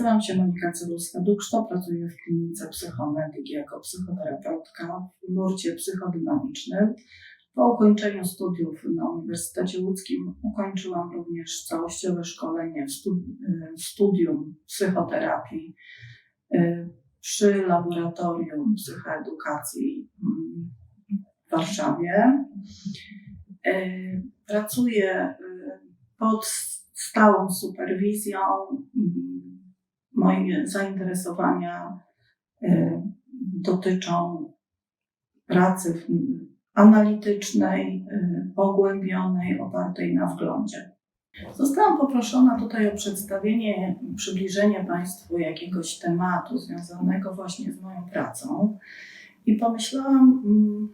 Nazywam się Monika Cyrulska-Dukszto, pracuję w klinice psychomedyki jako psychoterapeutka w nurcie psychodynamicznym. Po ukończeniu studiów na Uniwersytecie Łódzkim ukończyłam również całościowe szkolenie w studium psychoterapii y, przy Laboratorium Psychoedukacji mm, w Warszawie. Y, pracuję y, pod stałą superwizją. Moje zainteresowania dotyczą pracy analitycznej, pogłębionej, opartej na wglądzie. Zostałam poproszona tutaj o przedstawienie, przybliżenie Państwu jakiegoś tematu związanego właśnie z moją pracą. I pomyślałam, mm,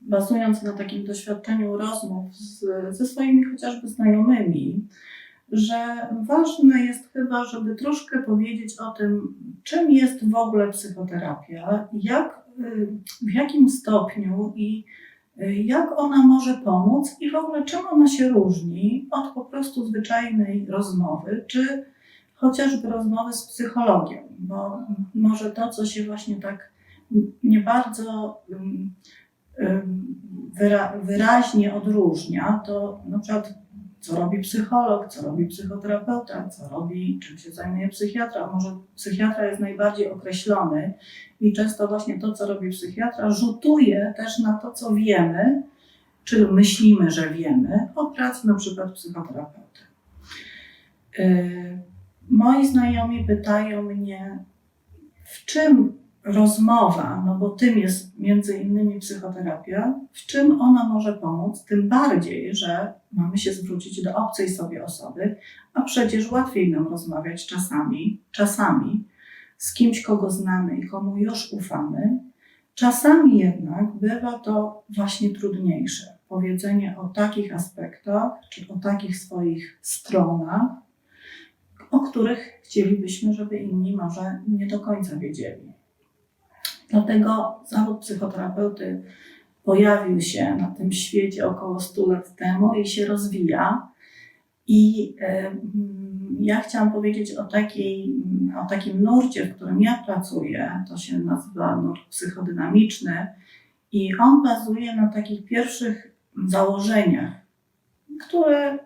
bazując na takim doświadczeniu rozmów z, ze swoimi chociażby znajomymi, że ważne jest chyba, żeby troszkę powiedzieć o tym, czym jest w ogóle psychoterapia, jak, w jakim stopniu i jak ona może pomóc i w ogóle czym ona się różni od po prostu zwyczajnej rozmowy, czy chociażby rozmowy z psychologiem, bo może to, co się właśnie tak nie bardzo wyraźnie odróżnia, to na przykład co robi psycholog, co robi psychoterapeuta, co robi, czym się zajmuje psychiatra. Może psychiatra jest najbardziej określony i często właśnie to, co robi psychiatra, rzutuje też na to, co wiemy, czy myślimy, że wiemy o pracy na przykład psychoterapeuty. Yy, moi znajomi pytają mnie, w czym rozmowa, no bo tym jest między innymi psychoterapia, w czym ona może pomóc, tym bardziej, że mamy się zwrócić do obcej sobie osoby, a przecież łatwiej nam rozmawiać czasami, czasami z kimś, kogo znamy i komu już ufamy. Czasami jednak bywa to właśnie trudniejsze. Powiedzenie o takich aspektach, czy o takich swoich stronach, o których chcielibyśmy, żeby inni może nie do końca wiedzieli. Dlatego zawód psychoterapeuty pojawił się na tym świecie około 100 lat temu i się rozwija. I ja chciałam powiedzieć o, takiej, o takim nurcie, w którym ja pracuję. To się nazywa nurt psychodynamiczny i on bazuje na takich pierwszych założeniach, które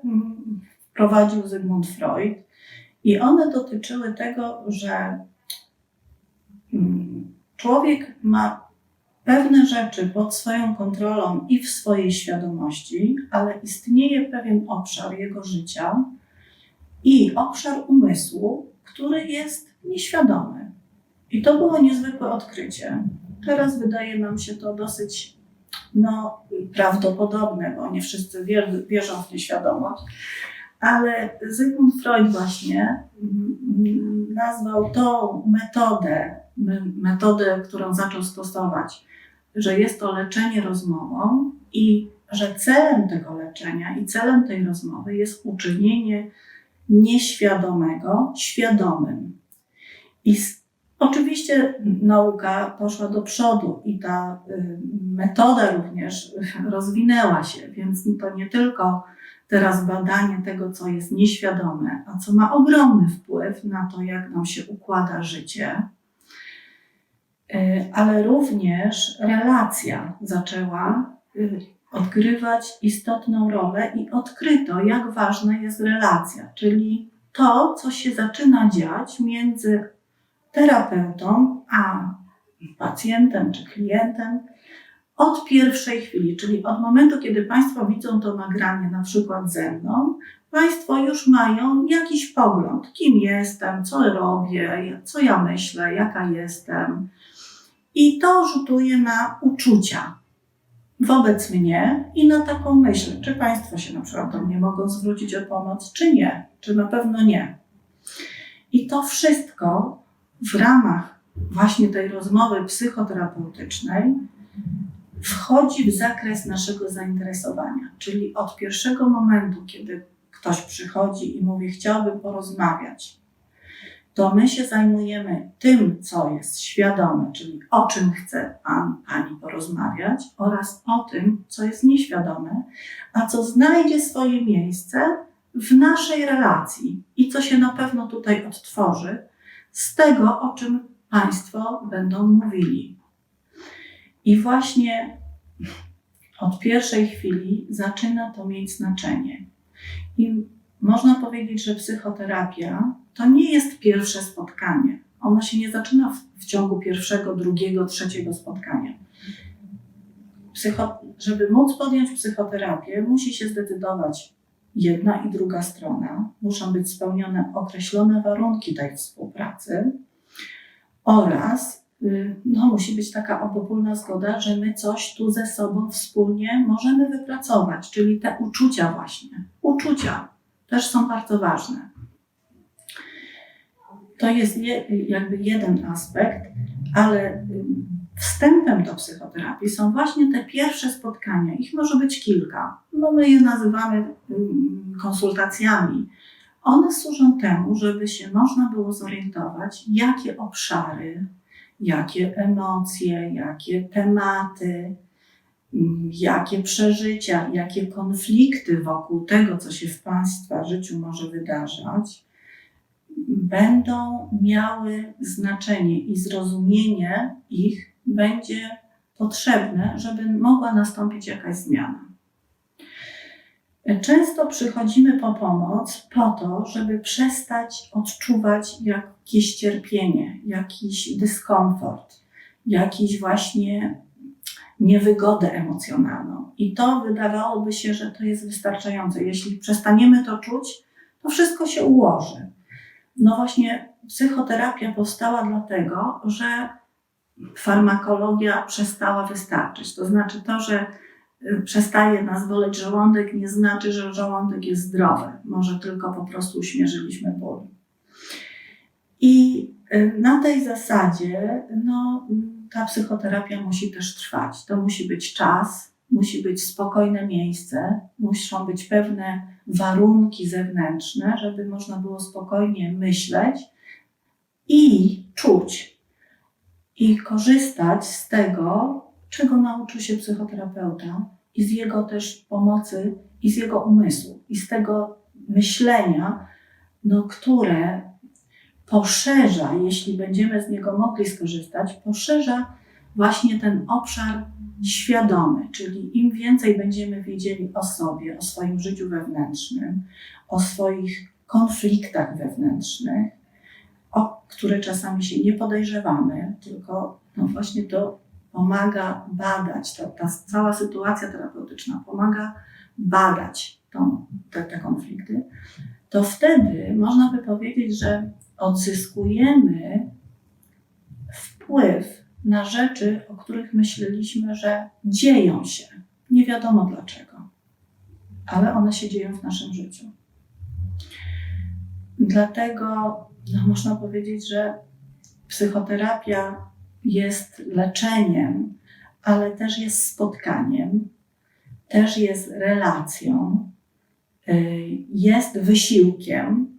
wprowadził Zygmunt Freud. I one dotyczyły tego, że człowiek ma pewne rzeczy pod swoją kontrolą i w swojej świadomości, ale istnieje pewien obszar jego życia i obszar umysłu, który jest nieświadomy. I to było niezwykłe odkrycie. Teraz wydaje nam się to dosyć no, prawdopodobne, bo nie wszyscy wierzą w nieświadomość. Ale Zygmunt Freud właśnie mm, nazwał tą metodę metodę, którą zaczął stosować, że jest to leczenie rozmową i że celem tego leczenia i celem tej rozmowy jest uczynienie nieświadomego świadomym. I oczywiście nauka poszła do przodu i ta y, metoda również rozwinęła się, więc to nie tylko teraz badanie tego, co jest nieświadome, a co ma ogromny wpływ na to, jak nam się układa życie, ale również relacja zaczęła y, odgrywać istotną rolę i odkryto, jak ważna jest relacja, czyli to, co się zaczyna dziać między terapeutą a pacjentem czy klientem od pierwszej chwili, czyli od momentu, kiedy Państwo widzą to nagranie, na przykład ze mną, Państwo już mają jakiś pogląd, kim jestem, co robię, co ja myślę, jaka jestem, i to rzutuje na uczucia wobec mnie i na taką myśl, czy Państwo się na przykład do mnie mogą zwrócić o pomoc, czy nie, czy na pewno nie. I to wszystko w ramach właśnie tej rozmowy psychoterapeutycznej wchodzi w zakres naszego zainteresowania. Czyli od pierwszego momentu, kiedy ktoś przychodzi i mówi, chciałbym porozmawiać, to my się zajmujemy tym, co jest świadome, czyli o czym chce Pan, Pani porozmawiać, oraz o tym, co jest nieświadome, a co znajdzie swoje miejsce w naszej relacji i co się na pewno tutaj odtworzy, z tego, o czym Państwo będą mówili. I właśnie od pierwszej chwili zaczyna to mieć znaczenie. I można powiedzieć, że psychoterapia to nie jest pierwsze spotkanie. Ono się nie zaczyna w, w ciągu pierwszego, drugiego, trzeciego spotkania. Psycho, żeby móc podjąć psychoterapię, musi się zdecydować jedna i druga strona. Muszą być spełnione określone warunki tej współpracy oraz y, no, musi być taka obopólna zgoda, że my coś tu ze sobą wspólnie możemy wypracować, czyli te uczucia właśnie. Uczucia też są bardzo ważne. To jest je, jakby jeden aspekt, ale wstępem do psychoterapii są właśnie te pierwsze spotkania. Ich może być kilka. No my je nazywamy konsultacjami. One służą temu, żeby się można było zorientować, jakie obszary, jakie emocje, jakie tematy, jakie przeżycia, jakie konflikty wokół tego, co się w Państwa życiu może wydarzać, będą miały znaczenie i zrozumienie ich będzie potrzebne, żeby mogła nastąpić jakaś zmiana. Często przychodzimy po pomoc po to, żeby przestać odczuwać jakieś cierpienie, jakiś dyskomfort, jakiś właśnie niewygodę emocjonalną. I to wydawałoby się, że to jest wystarczające. Jeśli przestaniemy to czuć, to wszystko się ułoży. No właśnie, psychoterapia powstała dlatego, że farmakologia przestała wystarczyć. To znaczy to, że y, przestaje nas boleć żołądek, nie znaczy, że żołądek jest zdrowy. Może tylko po prostu uśmierzyliśmy ból. I y, na tej zasadzie no, ta psychoterapia musi też trwać. To musi być czas, musi być spokojne miejsce, muszą być pewne warunki zewnętrzne, żeby można było spokojnie myśleć i czuć i korzystać z tego, czego nauczył się psychoterapeuta i z jego też pomocy i z jego umysłu i z tego myślenia, no, które poszerza, jeśli będziemy z niego mogli skorzystać, poszerza właśnie ten obszar świadomy, czyli im więcej będziemy wiedzieli o sobie, o swoim życiu wewnętrznym, o swoich konfliktach wewnętrznych, o które czasami się nie podejrzewamy, tylko no właśnie to pomaga badać, ta, ta cała sytuacja terapeutyczna pomaga badać tą, te, te konflikty, to wtedy można by powiedzieć, że odzyskujemy wpływ na rzeczy, o których myśleliśmy, że dzieją się. Nie wiadomo dlaczego, ale one się dzieją w naszym życiu. Dlatego no, można powiedzieć, że psychoterapia jest leczeniem, ale też jest spotkaniem, też jest relacją, y, jest wysiłkiem.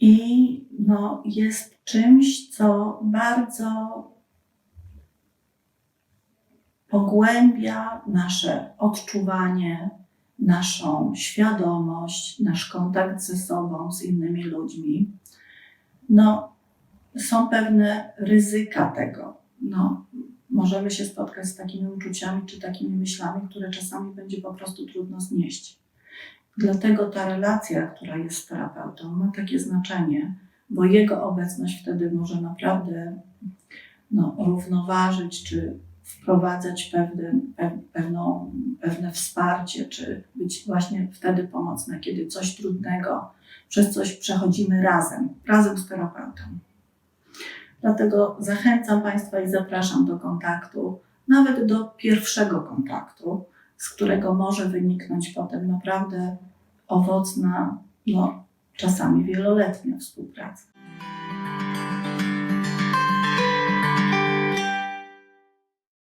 I no, jest czymś, co bardzo pogłębia nasze odczuwanie, naszą świadomość, nasz kontakt ze sobą, z innymi ludźmi. No, są pewne ryzyka tego. No, możemy się spotkać z takimi uczuciami czy takimi myślami, które czasami będzie po prostu trudno znieść. Dlatego ta relacja, która jest z terapeutą, ma takie znaczenie, bo jego obecność wtedy może naprawdę no, równoważyć czy wprowadzać pewne, pewne wsparcie, czy być właśnie wtedy pomocne, kiedy coś trudnego, przez coś przechodzimy razem, razem z terapeutą. Dlatego zachęcam Państwa i zapraszam do kontaktu, nawet do pierwszego kontaktu, z którego może wyniknąć potem naprawdę owocna, no, czasami wieloletnia współpraca.